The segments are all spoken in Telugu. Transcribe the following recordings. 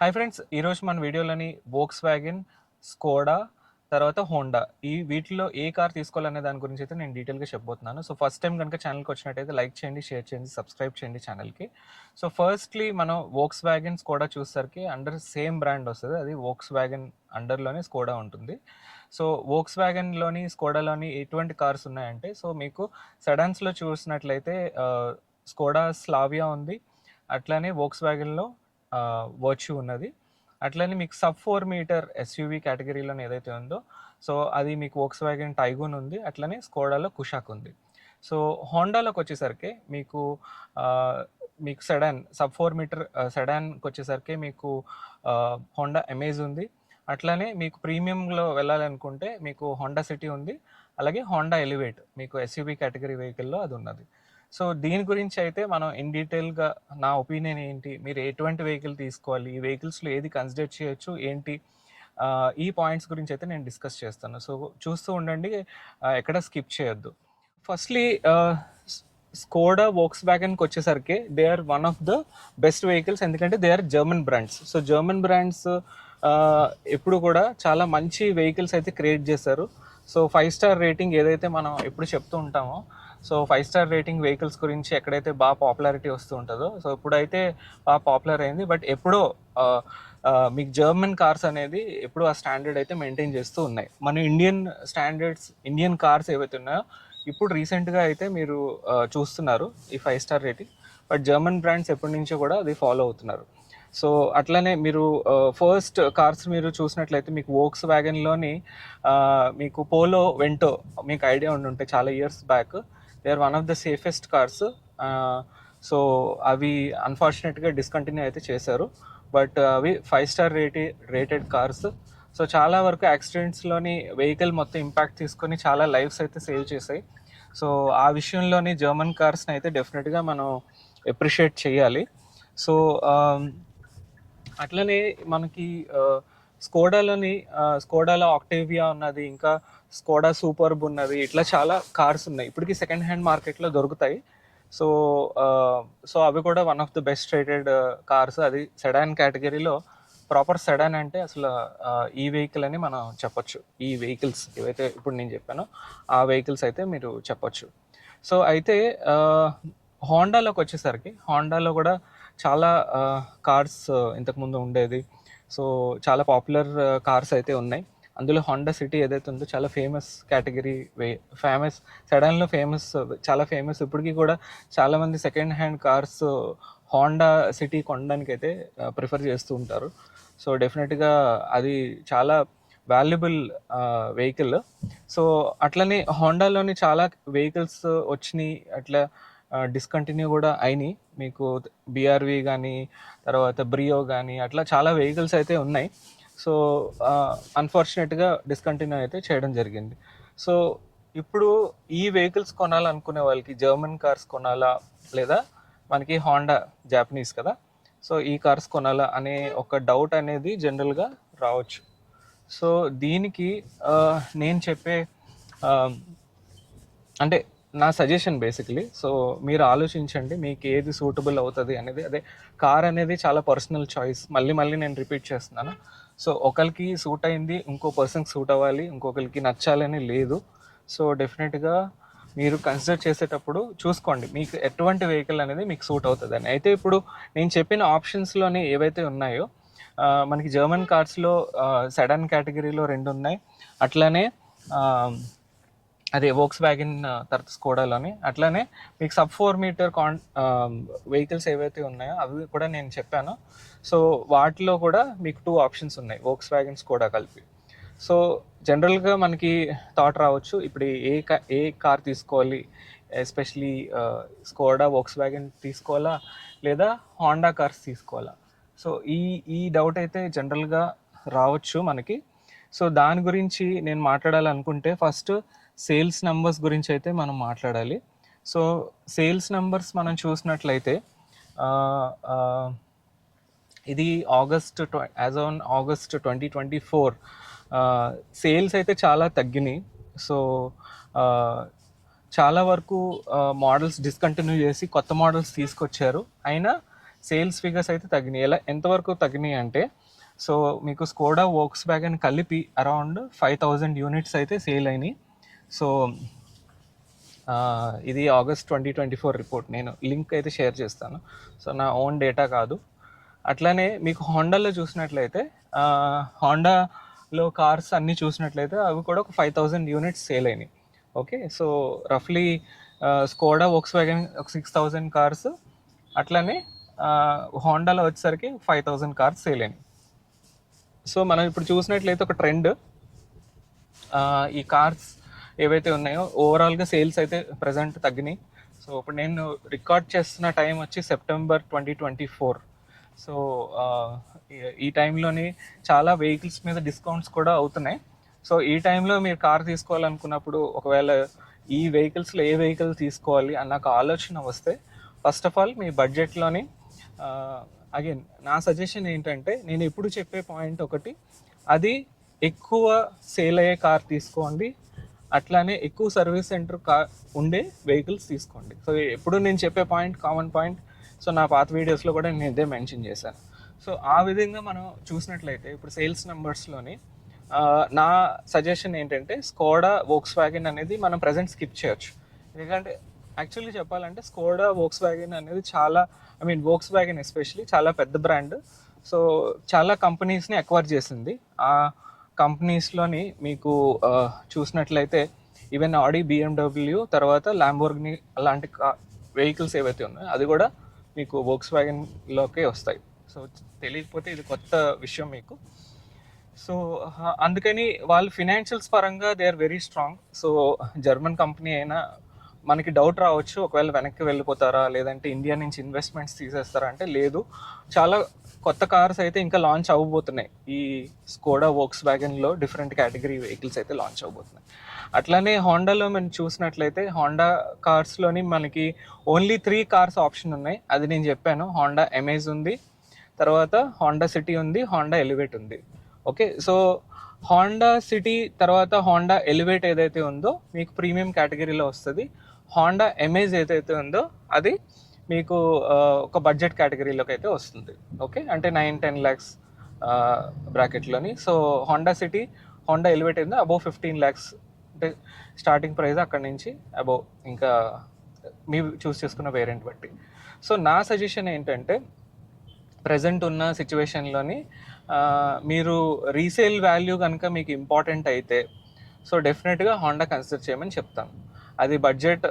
హాయ్ ఫ్రెండ్స్ ఈరోజు మన వీడియోలోని వోక్స్ వ్యాగన్ స్కోడా తర్వాత హోండా ఈ వీటిలో ఏ కార్ తీసుకోవాలనే దాని గురించి అయితే నేను డీటెయిల్గా చెప్పబోతున్నాను. సో ఫస్ట్ టైం కనుక ఛానల్కి వచ్చినట్టయితే లైక్ చేయండి షేర్ చేయండి సబ్స్క్రైబ్ చేయండి ఛానల్కి సో ఫస్ట్లీ మనం వోక్స్ వ్యాగన్ స్కోడా చూసేసరికి అండర్ సేమ్ బ్రాండ్ వస్తుంది. అది వోక్స్ వ్యాగన్ అండర్లోనే స్కోడా ఉంటుంది సో వోక్స్ వ్యాగన్లోని స్కోడాలోని ఎటువంటి కార్స్ ఉన్నాయంటే సో మీకు సెడాన్స్లో చూసినట్లయితే uh, స్కోడా స్లావియా ఉంది. అట్లానే వోక్స్ వ్యాగన్లో వర్చ్యూ ఉన్నది. అట్లనే మీకు సబ్ ఫోర్ మీటర్ ఎస్యూవి కేటగిరీలో ఏదైతే ఉందో సో అది మీకు వోక్స్ వ్యాగన్ టైగూన్ ఉంది అట్లనే స్కోడాలో కుషాక్ ఉంది. సో హోండాలోకి వచ్చేసరికి మీకు మీకు సెడాన్ సబ్ ఫోర్ మీటర్ సెడాన్కి వచ్చేసరికి మీకు హోండా ఎమేజ్ ఉంది. అట్లనే మీకు ప్రీమియంలో వెళ్ళాలనుకుంటే మీకు హోండా సిటీ ఉంది అలాగే హోండా ఎలివేట్ మీకు ఎస్యూవి కేటగిరీ వెహికల్లో అది ఉన్నది. సో దీని గురించి అయితే మనం ఇన్ డీటెయిల్గా నా ఒపీనియన్ ఏంటి మీరు ఎటువంటి వెహికల్ తీసుకోవాలి ఈ వెహికల్స్లో ఏది కన్సిడర్ చేయొచ్చు ఏంటి ఈ పాయింట్స్ గురించి అయితే నేను డిస్కస్ చేస్తాను. సో చూస్తూ ఉండండి ఎక్కడ స్కిప్ చేయొద్దు. ఫస్ట్లీ స్కోడా వోక్స్ వ్యాగన్కి వచ్చేసరికి they are one of the best vehicles ఎందుకంటే they are German brands so German brands ఎప్పుడు కూడా చాలా మంచి వెహికల్స్ అయితే క్రియేట్ చేశారు. సో ఫైవ్ స్టార్ రేటింగ్ ఏదైతే మనం ఎప్పుడు చెప్తూ ఉంటామో so five star rating vehicles గురించి ఎక్కడైతే బాగా పాపులారిటీ వస్తూ ఉంటుందో సో ఇప్పుడైతే బాగా పాపులర్ అయింది. బట్ ఎప్పుడో మీకు జర్మన్ కార్స్ అనేది ఎప్పుడు ఆ స్టాండర్డ్ అయితే మెయింటైన్ చేస్తూ ఉన్నాయి. మన ఇండియన్ స్టాండర్డ్స్ ఇండియన్ కార్స్ ఏవైతే ఉన్నాయో ఇప్పుడు రీసెంట్గా అయితే మీరు చూస్తున్నారు ఈ five star rating but German brands ఎప్పటి నుంచో కూడా అది ఫాలో అవుతున్నారు. సో అట్లనే మీరు ఫస్ట్ కార్స్ మీరు చూసినట్లయితే మీకు వోక్స్ వ్యాగన్లోని మీకు పోలో వెంటో మీకు ఐడియా ఉండి ఉంటే చాలా years back they are one of the safest cars so అవి అన్ఫార్చునేట్గా డిస్కంటిన్యూ అయితే చేశారు. బట్ అవి five star rate rated cars so చాలా వరకు యాక్సిడెంట్స్లోని వెహికల్ మొత్తం ఇంపాక్ట్ తీసుకొని చాలా లైఫ్స్ అయితే సేవ్ చేశాయి. సో ఆ విషయంలోని జర్మన్ కార్స్ని అయితే డెఫినెట్గా మనం ఎప్రిషియేట్ చేయాలి. సో um, అట్లనే మనకి స్కోడాలోని స్కోడాలో ఆక్టేవియా ఉన్నది ఇంకా స్కోడా సూపర్బ్ ఉన్నది ఇట్లా చాలా కార్స్ ఉన్నాయి. ఇప్పటికి సెకండ్ హ్యాండ్ మార్కెట్లో దొరుకుతాయి. సో సో అవి కూడా one of the best rated cars అది సెడాన్ కేటగిరీలో ప్రాపర్ సెడాన్ అంటే అసలు ఈ వెహికల్ అని మనం చెప్పొచ్చు. ఈ వెహికల్స్ ఏవైతే ఇప్పుడు నేను చెప్పానో ఆ వెహికల్స్ అయితే మీరు చెప్పొచ్చు. సో అయితే హోండాలోకి వచ్చేసరికి హోండాలో కూడా చాలా కార్స్ ఇంతకుముందు ఉండేది. సో చాలా పాపులర్ కార్స్ అయితే ఉన్నాయి. అందులో హోండా సిటీ ఏదైతే ఉందో చాలా ఫేమస్ కేటగిరీ వే ఫేమస్ సెడాన్లో ఫేమస్ చాలా ఫేమస్ ఇప్పటికీ కూడా చాలామంది second hand cars Honda City కొనడానికి అయితే ప్రిఫర్ చేస్తూ ఉంటారు. సో డెఫినెట్గా అది చాలా వాల్యుబుల్ వెహికల్ సో అట్లనే హోండాలోని చాలా వెహికల్స్ వచ్చినాయి. అట్లా డిస్కంటిన్యూ కూడా అయినాయి. మీకు బిఆర్వి కానీ తర్వాత బ్రియో కానీ అట్లా చాలా వెహికల్స్ అయితే ఉన్నాయి. సో అన్ఫార్చునేట్గా డిస్కంటిన్యూ అయితే చేయడం జరిగింది. సో ఇప్పుడు ఈ వెహికల్స్ కొనాలనుకునే వాళ్ళకి జర్మన్ కార్స్ కొనాలా? లేదా మనకి హోండా జాపనీస్ కదా? సో ఈ కార్స్ కొనాలా అనే ఒక డౌట్ అనేది జనరల్గా రావచ్చు. సో దీనికి నేను చెప్పే అంటే నా సజెషన్ బేసిక్లీ సో మీరు ఆలోచించండి మీకు ఏది సూటబుల్ అవుతుంది అనేది. అదే కార్ అనేది చాలా పర్సనల్ చాయిస్ మళ్ళీ మళ్ళీ నేను రిపీట్ చేస్తున్నాను. సో ఒకరికి సూట్ అయింది ఇంకో పర్సన్కి సూట్ అవ్వాలి ఇంకొకరికి నచ్చాలని లేదు. సో డెఫినెట్గా మీరు కన్సిడర్ చేసేటప్పుడు చూసుకోండి మీకు ఎటువంటి వెహికల్ అనేది మీకు సూట్ అవుతుంది అని అయితే ఇప్పుడు నేను చెప్పిన ఆప్షన్స్లోనే ఏవైతే ఉన్నాయో మనకి జర్మన్ కార్స్లో సెడాన్ కేటగిరీలో రెండు ఉన్నాయి. అట్లానే అదే వోక్స్ వ్యాగన్ తర్వాత స్కోడాలోని అట్లానే మీకు సబ్ ఫోర్ మీటర్ కాన్ వెహికల్స్ ఏవైతే ఉన్నాయో అవి కూడా నేను చెప్పాను. సో వాటిలో కూడా మీకు టూ ఆప్షన్స్ ఉన్నాయి వోక్స్ వ్యాగన్స్ కూడా కలిపి. సో జనరల్గా మనకి థాట్ రావచ్చు ఇప్పుడు ఏ కా ఏ కార్ తీసుకోవాలి? ఎస్పెషలీ స్కోడా వోక్స్ వ్యాగన్ తీసుకోవాలా? లేదా హోండా కార్స్ తీసుకోవాలా? సో ఈ ఈ డౌట్ అయితే జనరల్గా రావచ్చు మనకి. సో దాని గురించి నేను మాట్లాడాలనుకుంటే ఫస్ట్ సేల్స్ నెంబర్స్ గురించి అయితే మనం మాట్లాడాలి. సో సేల్స్ నెంబర్స్ మనం చూసినట్లయితే ఇది August as on August twenty twenty four sales అయితే చాలా తగ్గినాయి. సో చాలా వరకు మోడల్స్ డిస్కంటిన్యూ చేసి కొత్త మోడల్స్ తీసుకొచ్చారు. అయినా సేల్స్ ఫిగర్స్ అయితే తగ్గినాయి. ఎలా ఎంతవరకు తగ్గినాయి అంటే సో మీకు స్కోడా వోక్స్ వ్యాగన్ కలిపి అరౌండ్ ఫైవ్ థౌజండ్ యూనిట్స్ అయితే సేల్ అయినాయి. సో ఇది August twenty twenty four report. నేను లింక్ అయితే షేర్ చేస్తాను. సో నా ఓన్ డేటా కాదు. అట్లానే మీకు హోండాలో చూసినట్లయితే హోండాలో కార్స్ అన్నీ చూసినట్లయితే అవి కూడా ఒక ఫైవ్ థౌజండ్ యూనిట్స్ సేల్ అయినాయి. ఓకే? సో రఫ్లీ స్కోడా వోక్స్ వ్యాగన్ ఒక సిక్స్ థౌజండ్ కార్స్. అట్లానే హోండాలో వచ్చేసరికి ఫైవ్ థౌజండ్ కార్స్ సేల్ అయినాయి. సో మనం ఇప్పుడు చూసినట్లయితే ఒక ట్రెండ్. ఈ కార్స్ ఏవైతే ఉన్నాయో ఓవరాల్గా సేల్స్ అయితే ప్రజెంట్ తగ్గినాయి. సో ఇప్పుడు నేను రికార్డ్ చేస్తున్న టైం వచ్చి September twenty twenty four so ఈ టైంలోని చాలా వెహికల్స్ మీద డిస్కౌంట్స్ కూడా అవుతున్నాయి. సో ఈ టైంలో మీరు కార్ తీసుకోవాలనుకున్నప్పుడు ఒకవేళ ఈ వెహికల్స్లో ఏ వెహికల్ తీసుకోవాలి అన్న ఒక ఆలోచన వస్తే ఫస్ట్ ఆఫ్ ఆల్ మీ బడ్జెట్లోని అగైన్ నా సజెషన్ ఏంటంటే నేను ఎప్పుడు చెప్పే పాయింట్ ఒకటి అది ఎక్కువ సేల్ అయ్యే కార్ తీసుకోండి. అట్లానే ఎక్కువ సర్వీస్ సెంటర్ కా ఉండే వెహికల్స్ తీసుకోండి. సో ఎప్పుడు నేను చెప్పే పాయింట్ కామన్ పాయింట్ సో నా పాత వీడియోస్లో కూడా నేను ఇదే మెన్షన్ చేశాను. సో ఆ విధంగా మనం చూసినట్లయితే ఇప్పుడు సేల్స్ నెంబర్స్లోని నా సజెషన్ ఏంటంటే స్కోడా వోక్స్ వ్యాగన్ అనేది మనం ప్రజెంట్ స్కిప్ చేయొచ్చు. ఎందుకంటే యాక్చువల్లీ చెప్పాలంటే స్కోడా వోక్స్ వ్యాగన్ అనేది చాలా I mean Volkswagen especially చాలా పెద్ద బ్రాండ్ సో చాలా కంపెనీస్ని అక్వైర్ చేసింది. ఆ కంపెనీస్లోని మీకు చూసినట్లయితే ఈవెన్ ఆడి బిఎండబ్ల్యూ తర్వాత ల్యాంబోర్గ్ని అలాంటి వెహికల్స్ ఏవైతే ఉన్నాయో అది కూడా మీకు వోక్స్ వ్యాగన్లోకే వస్తాయి. సో తెలియకపోతే ఇది కొత్త విషయం మీకు. సో అందుకని వాళ్ళు ఫినాన్షియల్స్ పరంగా they are very strong. So German company అయినా మనకి డౌట్ రావచ్చు ఒకవేళ వెనక్కి వెళ్ళిపోతారా లేదంటే ఇండియా నుంచి ఇన్వెస్ట్మెంట్స్ తీసేస్తారా అంటే లేదు. చాలా కొత్త కార్స్ అయితే ఇంకా లాంచ్ అవ్వబోతున్నాయి. ఈ స్కోడా వోక్స్ వ్యాగన్లో డిఫరెంట్ కేటగిరీ వెహికల్స్ అయితే లాంచ్ అవ్వబోతున్నాయి. అట్లానే హోండాలో మనం చూసినట్లయితే హోండా కార్స్లోని మనకి ఓన్లీ త్రీ కార్స్ ఆప్షన్ ఉన్నాయి. అది నేను చెప్పాను. హోండా ఎమేజ్ ఉంది. తర్వాత హోండా సిటీ ఉంది. హోండా ఎలివేట్ ఉంది. ఓకే సో హోండా సిటీ తర్వాత హోండా ఎలివేట్ ఏదైతే ఉందో మీకు ప్రీమియం కేటగిరీలో వస్తుంది. హోండా ఎమేజ్ ఏదైతే ఉందో అది మీకు ఒక బడ్జెట్ కేటగిరీలోకి అయితే వస్తుంది. ఓకే అంటే nine ten lakhs బ్రాకెట్లోని so Honda City Honda Elevate ఏందో అబౌవ్ ఫిఫ్టీన్ ల్యాక్స్ అంటే స్టార్టింగ్ ప్రైస్ అక్కడ నుంచి అబౌవ్ ఇంకా మీరు చూస్ చేసుకున్న వేరియంట్ బట్టి. సో నా సజెషన్ ఏంటంటే ప్రజెంట్ ఉన్న సిచ్యువేషన్లోని మీరు రీసేల్ వాల్యూ కనుక మీకు ఇంపార్టెంట్ అయితే సో డెఫినెట్గా హోండా కన్సిడర్ చేయమని చెప్తాను. అది బడ్జెట్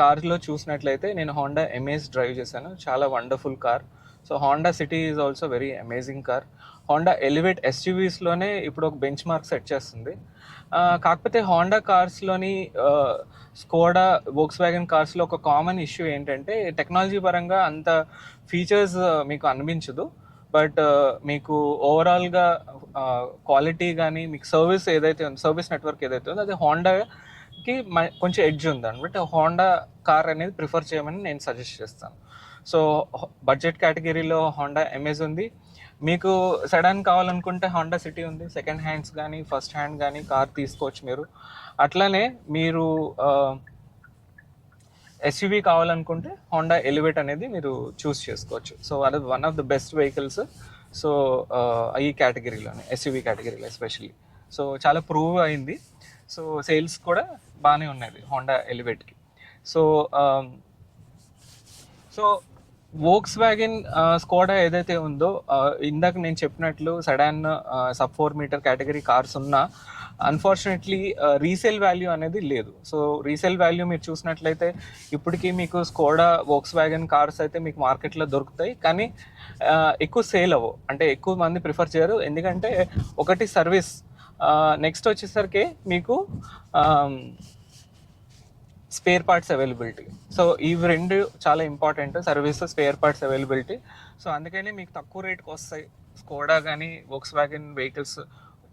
కార్లో చూసినట్లయితే నేను హోండా ఎంఏస్ డ్రైవ్ చేశాను. చాలా wonderful car so Honda City is also very amazing car Honda Elevate ఎస్యూవీస్లోనే ఇప్పుడు ఒక బెంచ్ మార్క్ సెట్ చేస్తుంది కాకపోతే హోండా కార్స్లోని స్కోడా వోక్స్ వ్యాగన్ కార్స్లో ఒక కామన్ ఇష్యూ ఏంటంటే టెక్నాలజీ పరంగా అంత ఫీచర్స్ మీకు అనిపించదు. బట్ మీకు ఓవరాల్గా క్వాలిటీ కానీ మీకు సర్వీస్ ఏదైతే ఉందో సర్వీస్ నెట్వర్క్ ఏదైతే ఉందో అది హోండా మ- కొంచెం ఎడ్జ్ ఉంది అనమాట హోండా కార్ అనేది ప్రిఫర్ చేయమని నేను సజెస్ట్ చేస్తాను. సో బడ్జెట్ కేటగిరీలో హోండా ఎమేజ్ ఉంది. మీకు సెడాన్ కావాలనుకుంటే హోండా సిటీ ఉంది. సెకండ్ హ్యాండ్స్ కానీ ఫస్ట్ హ్యాండ్ కానీ కార్ తీసుకోవచ్చు మీరు. అట్లానే మీరు ఎస్యూవి కావాలనుకుంటే హోండా ఎలివేట్ అనేది మీరు చూస్ చేసుకోవచ్చు. సో అది one of the best vehicles so ఈ కేటగిరీలోనే ఎస్యూవి కేటగిరీలో ఎస్పెషల్లీ సో చాలా ప్రూవ్ అయింది. సో సేల్స్ కూడా బాగానే ఉన్నాయి హోండా ఎలివేట్కి so so Volkswagen Skoda ఏదైతే ఉందో ఇందాక నేను చెప్పినట్లు sedan sub four metre category cars ఉన్నా అన్ఫార్చునేట్లీ రీసేల్ వాల్యూ అనేది లేదు. సో రీసేల్ వాల్యూ మీరు చూసినట్లయితే ఇప్పటికీ మీకు స్కోడా వోక్స్ వ్యాగన్ కార్స్ అయితే మీకు మార్కెట్లో దొరుకుతాయి. కానీ ఎక్కువ సేల్ అవ్వవు. అంటే ఎక్కువ మంది ప్రిఫర్ చేయరు. ఎందుకంటే ఒకటి సర్వీస్ నెక్స్ట్ వచ్చేసరికి మీకు స్పేర్ పార్ట్స్ అవైలబిలిటీ సో ఇవి రెండు చాలా important service spare parts availability so అందుకని మీకు తక్కువ రేట్కి వస్తాయి. స్కోడా కానీ వోక్స్ వ్యాగన్ వెహికల్స్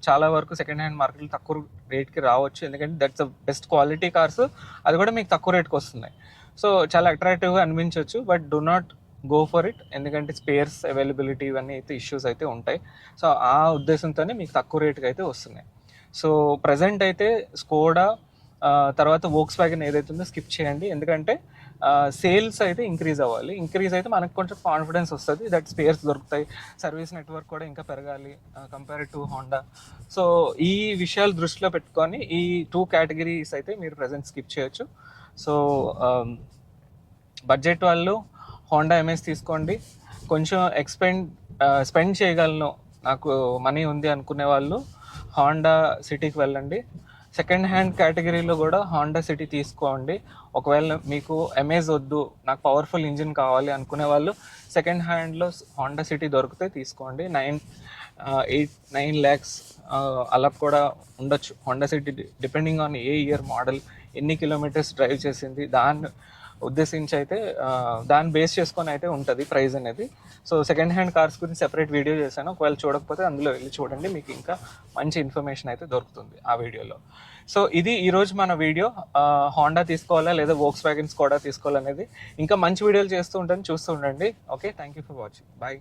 చాలా వరకు సెకండ్ హ్యాండ్ మార్కెట్లో తక్కువ రేట్కి రావచ్చు. ఎందుకంటే that's the best quality cars అది కూడా మీకు తక్కువ రేట్కి వస్తున్నాయి. సో చాలా అట్రాక్టివ్గా అనిపించవచ్చు but do not go for it ఎందుకంటే స్పేర్స్ అవైలబిలిటీ ఇవన్నీ అయితే ఇష్యూస్ అయితే ఉంటాయి. సో ఆ ఉద్దేశంతోనే మీకు తక్కువ రేట్కి అయితే వస్తున్నాయి. సో ప్రజెంట్ అయితే స్కోడా తర్వాత వోక్స్ వ్యాగన్ ఏదైతే ఉందో స్కిప్ చేయండి. ఎందుకంటే సేల్స్ అయితే ఇంక్రీజ్ అవ్వాలి. ఇంక్రీజ్ అయితే మనకు కొంచెం కాన్ఫిడెన్స్ వస్తుంది దట్ స్పేర్స్ దొరుకుతాయి. సర్వీస్ నెట్వర్క్ కూడా ఇంకా పెరగాలి కంపేర్ టు హోండా సో ఈ విషయాలు దృష్టిలో పెట్టుకొని ఈ టూ కేటగిరీస్ అయితే మీరు ప్రజెంట్ స్కిప్ చేయొచ్చు. సో బడ్జెట్ um, వాళ్ళు హోండా ఎంఎస్ తీసుకోండి. కొంచెం ఎక్స్పెండ్ స్పెండ్ చేయగలను. నాకు మనీ ఉంది అనుకునే వాళ్ళు హోండా సిటీకి వెళ్ళండి. సెకండ్ హ్యాండ్ కేటగిరీలో కూడా హోండా సిటీ తీసుకోండి. ఒకవేళ మీకు ఎంఏజ్ వద్దు నాకు పవర్ఫుల్ ఇంజిన్ కావాలి అనుకునే వాళ్ళు సెకండ్ హ్యాండ్లో హోండా సిటీ దొరికితే తీసుకోండి. నైన్ ఎయిట్ నైన్ ల్యాక్స్ అలా కూడా ఉండొచ్చు. Honda City depending on a year model ఎన్ని కిలోమీటర్స్ డ్రైవ్ చేసింది దాన్ని ఉద్దేశించి అయితే దాన్ని బేస్ చేసుకొని అయితే ఉంటుంది ప్రైస్ అనేది. సో సెకండ్ హ్యాండ్ కార్స్ గురించి సెపరేట్ వీడియో చేశాను. ఒకవేళ చూడకపోతే అందులో వెళ్ళి చూడండి మీకు ఇంకా మంచి ఇన్ఫర్మేషన్ అయితే దొరుకుతుంది ఆ వీడియోలో సో ఇది ఈరోజు మన వీడియో హోండా తీసుకోవాలా లేదా వోక్స్ వ్యాగన్స్ కూడా తీసుకోవాలనేది ఇంకా మంచి వీడియోలు చేస్తూ ఉంటాను చూస్తూ ఉండండి. Okay thank you for watching bye